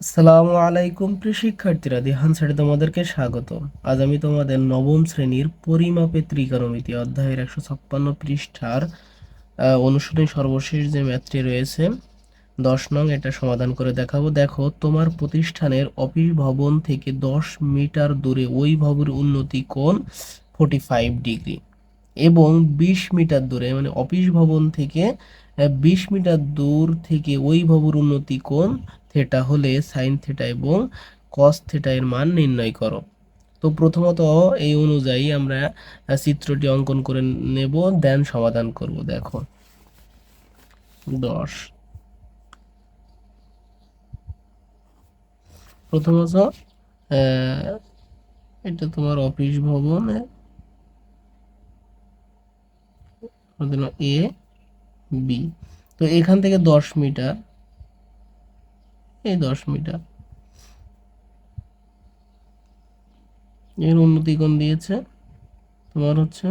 আসসালামু আলাইকুম প্রিয় শিক্ষার্থীরা, দিহান তোমাদেরকে স্বাগত আজ আমি তোমাদের নবম শ্রেণির পরিমাপে ত্রিকোণমিতি অধ্যায়ের একশো ছাপ্পান্ন পৃষ্ঠার অনুশীলনী সর্বশেষ যে ম্যাথটি রয়েছে, দশ নং এটা সমাধান করে দেখাবো। দেখো, তোমার প্রতিষ্ঠানের অফিস ভবন থেকে দশ মিটার দূরে ওই ভবনের উন্নতি কোণ ফোর্টি ফাইভ ডিগ্রি এবং বিশ মিটার দূরে মানে অফিস ভবন থেকে বিশ মিটার দূর থেকে ওই ভবন উন্নতি কোণ থেটা হলে সাইন থেটা এবং কস থেটা এর মান নির্ণয় করো। তো প্রথমত এই অনুযায়ী আমরা চিত্রটি অঙ্কন করে নেব দেন সমাধান করব, দেখো। দশ। প্রথমত এটা তোমার অফিস ভবন, এ। বি তো এখান থেকে দশ মিটার। এই দশ মিটার। এর উন্নতি কোণ দিয়েছে? তোমার হচ্ছে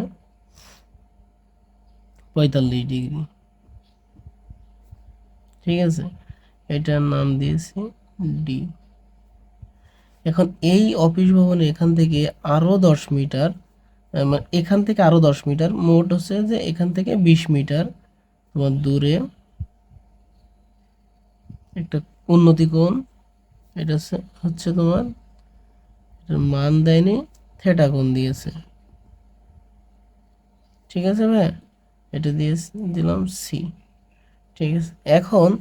পঁয়তাল্লিশ ডিগ্রি। ঠিক আছে? এটার নাম দিয়েছি ডি এখন এই অফিস ভবনে এখান থেকে আরও দশ মিটার মানে এখান থেকে আরও দশ মিটার, মোট হচ্ছে যে এখান থেকে বিশ মিটার তোমার দূরে একটা উন্নতি কোণ, এটা হচ্ছে- তোমার মান দেয়নি থেটা কোণ দিয়েছে। ঠিক আছে ভাই? এটা দিয়ে দিলাম সি ঠিক আছে, এখন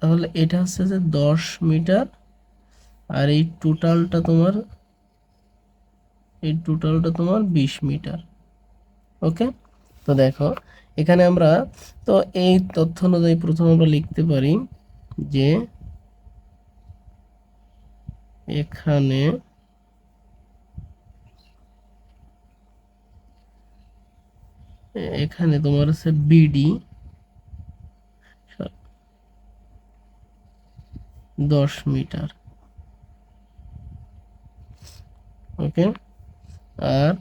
তাহলে এটা হচ্ছে যে দশ মিটার, আর এই টোটালটা তোমার, এই টোটালটা তোমার বিশ মিটার। ওকে তো দেখো, এখানে আমরা তো এই তথ্য অনুযায়ী প্রথম আমরা লিখতে পারি যে এখানে এখানে তোমার আছে বিডি দশ মিটার। ওকে? আর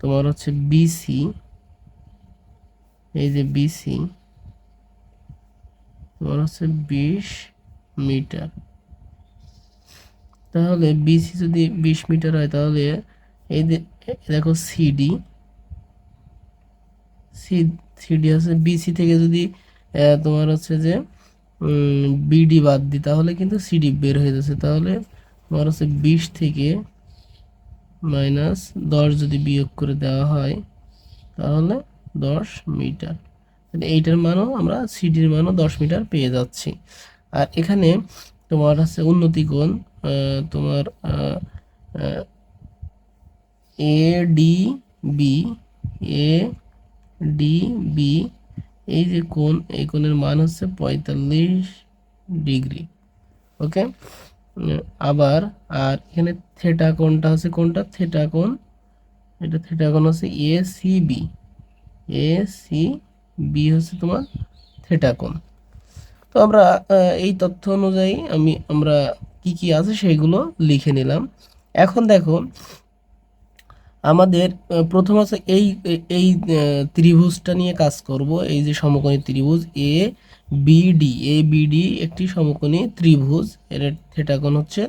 তোমার হচ্ছে বিসি এই যে বিসি তোমার হচ্ছে বিশ মিটার। তাহলে বিসি যদি বিশ মিটার হয়, তাহলে এই যে, দেখো সিডি সি সিডি আছে বিসি থেকে যদি তোমার হচ্ছে যে বিডি বাদ দিই, তাহলে কিন্তু সিডি বের হয়ে যাচ্ছে। তাহলে তোমার হচ্ছে বিশ থেকে মাইনাস দশ যদি বিয়োগ করে দেওয়া হয়, তাহলে দশ মিটার। তাহলে এইটার মানও আমরা সিডির মানও দশ মিটার পেয়ে যাচ্ছি। আর এখানে তোমার হচ্ছে উন্নতি কোণ তোমার A D B A D B এই যে কোণ, এই কোণের মান হচ্ছে পঁয়তাল্লিশ ডিগ্রি। ওকে? আবার, আর এখানে থেটা কোণটা হচ্ছে কোনটা থেটা কোণ, এটা থেটা কোণ হচ্ছে A C B A C B হচ্ছে তোমার থেটা কোণ। তো আমরা এই তথ্য অনুযায়ী আমি, আমরা কি কি আছে সেইগুলো লিখে নিলাম। এখন দেখো, আমাদের প্রথম আছে এই, এই- ত্রিভুজটা নিয়ে কাজ করব। এই যে সমকোণী ত্রিভুজ এ বিডি এ বিডি একটি সমকোণী ত্রিভুজ। এর থেটা কোণ হচ্ছে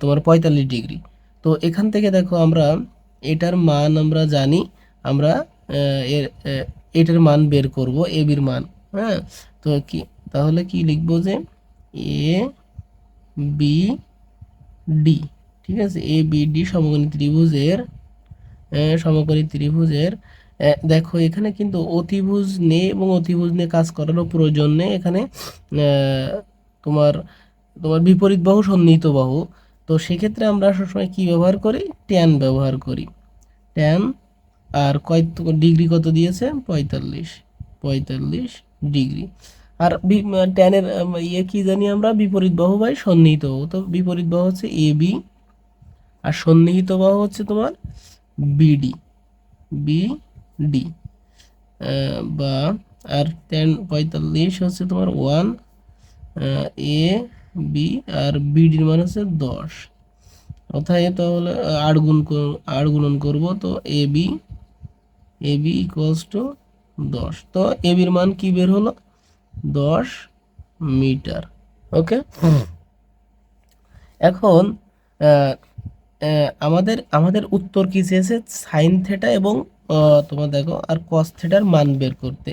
তোমার পঁয়তাল্লিশ ডিগ্রি। তো এখান থেকে দেখো আমরা, এটার মান আমরা জানি, আমরা এর এটার মান বের করব, এ বির মান হ্যাঁ? তো কি, তাহলে কি লিখব যে এ বি ডি, ঠিক আছে? এ বি ডি সমকোণী ত্রিভুজের সমকোণী ত্রিভুজের দেখো এখানে কিন্তু অতিভুজ নেই এবং অতিভুজ নিয়ে কাজ করারও প্রয়োজন নেই। এখানে তোমার তোমার বিপরীত বাহু সন্নিহিত বাহু। তো সেক্ষেত্রে আমরা সবসময় কি ব্যবহার করি? ট্যান ব্যবহার করি। ট্যান আর কয় ডিগ্রি কত দিয়েছে? পঁয়তাল্লিশ। পঁয়তাল্লিশ ডিগ্রি। আর ট্যানের ইয়ে কি জানি আমরা? বিপরীত বাহু বাই সন্নিহিত বাহু। তো বিপরীত বাহু হচ্ছে এ, বি, আর সন্নিহিত বাহু হচ্ছে তোমার বিডি বিডি বা আর টেন পঁয়তাল্লিশ হচ্ছে তোমার ওয়ান এ, বি, আর বিডির মান হচ্ছে দশ। অর্থাৎ তাহলে আট গুণ আট গুণন করব। তো A, B A B equals to দশ। তো এ বির মান কি বের হলো? দশ মিটার। ওকে এখন আমাদের আমাদের উত্তর কি চেয়েছে? সাইন থেটা এবং তোমার দেখো আর কস থেটার মান বের করতে।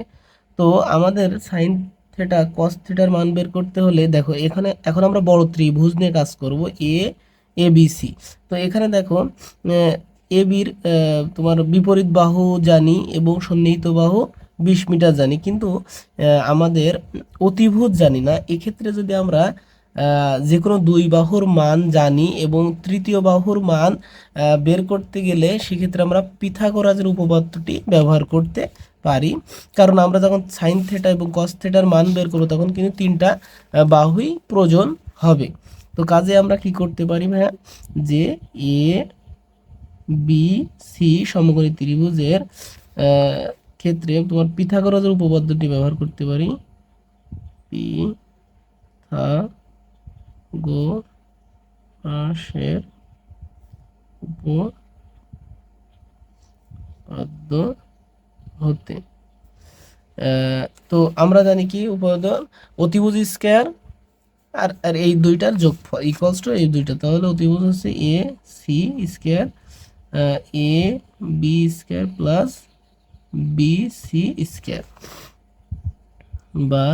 তো আমাদের সাইন থেটা কস থেটার মান বের করতে হলে দেখো এখানে, এখন আমরা বড় ত্রিভুজ নিয়ে কাজ করব এ এ বি সি তো এখানে দেখো এ বির তোমার বিপরীত বাহু জানি এবং সন্নিহিত বাহু বিশ মিটার জানি। কিন্তু আমাদের অতিভূত জানি না। এক্ষেত্রে যদি আমরা যে কোনো দুই বাহুর মান জানি এবং তৃতীয় বাহুর মান বের করতে গেলে সেক্ষেত্রে আমরা পিথাগোরাসের উপপাদ্যটি ব্যবহার করতে পারি। কারণ আমরা যখন সাইন থেটা এবং কস থেটার মান বের করব, তখন কিন্তু তিনটা বাহুই প্রয়োজন হবে। তো কাজে আমরা কি করতে পারি ভাইয়া? যে এ বি সি সমকোণী ত্রিভুজের ক্ষেত্রে তোমার পিথাগোরাসের উপপাদ্যটি ব্যবহার করতে পারি। পি থা গো পাশের উপপাদ্য হতে তো আমরা জানি কি উপপাদ্য? অতিভুজ স্কয়ার আর আর এই দুইটার যোগফল ইকুয়ালস টু এই দুইটা। তাহলে অতিভুজ হচ্ছে A C square A, B square plus B, C square বা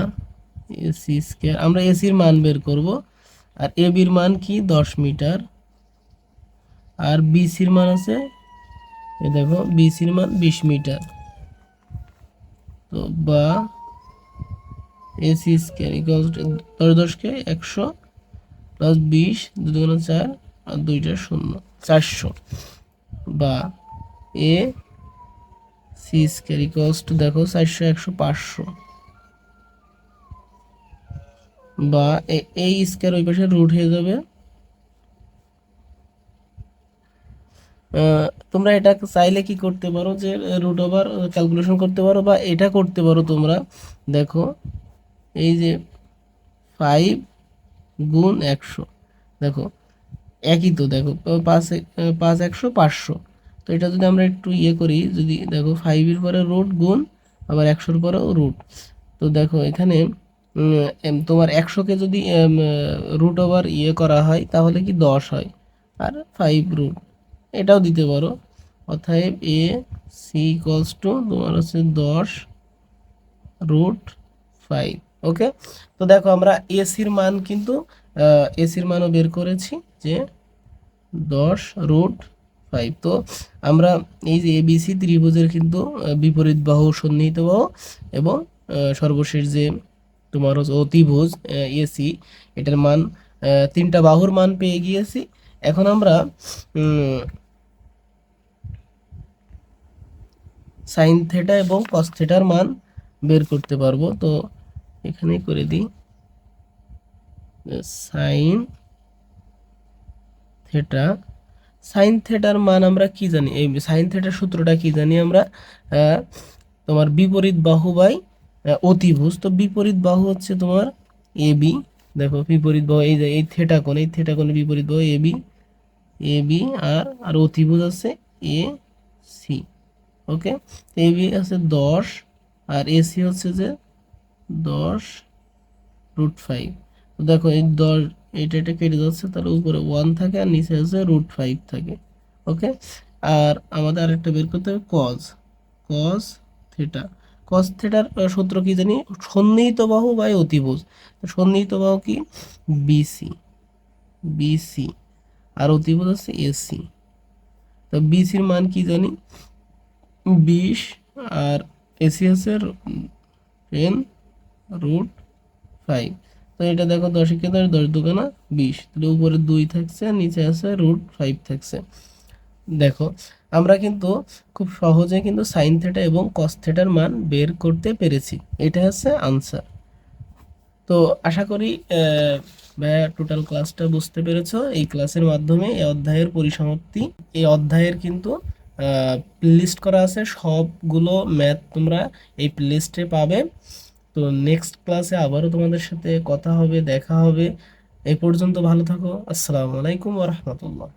এসি স্কয়ার। আমরা এসির মান বের করব। আর এ বির মান কি? দশ মিটার। আর বিসির মান আছে? এই দেখো বিসির মান বিশ মিটার। তো বা এসি স্কয়ার ইকুয়াল দশ দশকে একশো প্লাস বিশ দুগুণ চার, আর দুইটা শূন্য, চারশো। বা A C square equals to দেখো, চারশো, একশো, পাঁচশো। বা এই স্কয়ার ওই পাশে রুট হয়ে যাবে। তোমরা এটা চাইলে কি করতে পারো যে রুট ওভার ক্যালকুলেশন করতে পারো বা এটা করতে পারো তোমরা। দেখো, এই যে ফাইভ গুণ একশো। দেখো একই তো, দেখো, পাঁচ পাঁচ একশো, পাঁচশো। তো এটা যদি আমরা একটু ইয়ে করি, যদি দেখো ফাইভের পরে রুট গুণ, আবার একশোর পরেও রুট তো দেখো এখানে তোমার একশোকে যদি রুট ওভার ইয়ে করা হয়, তাহলে কি দশ হয়? আর ফাইভ রুট এটাও দিতে পারো। অতএব এ সি ইকলস টু তোমার হচ্ছে দশ রুট ফাইভ ওকে তো দেখো আমরা এসির মান কিন্তু এসির মানও বের করেছি যে দশ রুট ফাইভ তো আমরা এই যে এবিসি ত্রিভুজের কিন্তু বিপরীত বাহু সন্নিহিত বাহু এবং সর্বশেষ যে তোমার অতিভুজ এসি এটার মান তিনটা বাহুর মান পেয়ে গিয়েছি। এখন আমরা সাইন থেটা এবং কস থেটার মান বের করতে পারব। তো এখানে করে দিই। সাইন থেটা সাইন থেটার মান আমরা কি জানি? এই সাইন থেটার সূত্রটা কি জানি আমরা? তোমার বিপরীত বাহু বাই অতিভুজ। তো বিপরীত বাহু হচ্ছে তোমার এ বি দেখো, বিপরীত বাহু, এই যে এই থেটা কোণ, এই থেটা কোণের বিপরীত বাহু এ বি এ বি আর আর অতিভুজ আছে A C okay A B আছে দশ, আর এসি হচ্ছে যে দশ রুট ফাইভ দেখো, এই দশ এটা এটা কেটে যাচ্ছে, তাহলে উপরে ওয়ান থাকে আর নিচে হচ্ছে রুট ফাইভ থাকে ওকে আর আমাদের আরেকটা বের করতে হবে কজ কজ থিটা কজ থিটার সূত্র কি জানি? সন্নিহিত বাহু বাই অতিভুজ। সন্নিহিত বাহু কি? বিসি বিসি আর অতিভুজ আছে এসি তো বিসির মান কি জানি? বিশ, আর এসি আছে টেন রুট ফাইভ তো এটা দেখো দশকে দশ দশ দুগানা বিশ। তাহলে উপরে দুই থাকছে, নিচে আছে রুট ফাইভ থাকছে। দেখো, আমরা কিন্তু খুব সহজে কিন্তু সাইন থেটা এবং কস থেটার মান বের করতে পেরেছি। এটা হচ্ছে আনসার তো আশা করি ভাইয়া টোটাল ক্লাসটা বুঝতে পেরেছ। এই ক্লাসের মাধ্যমে এই অধ্যায়ের পরিসমাপ্তি। এই অধ্যায়ের কিন্তু প্লেলিস্ট করা আছে। সবগুলো ম্যাথ তোমরা এই প্লেলিস্টে পাবে। তো নেক্সট ক্লাসে আবারও তোমাদের সাথে কথা হবে, দেখা হবে। এ পর্যন্ত ভালো থাকো। আসসালামু আলাইকুম ওয়া রাহমাতুল্লাহ।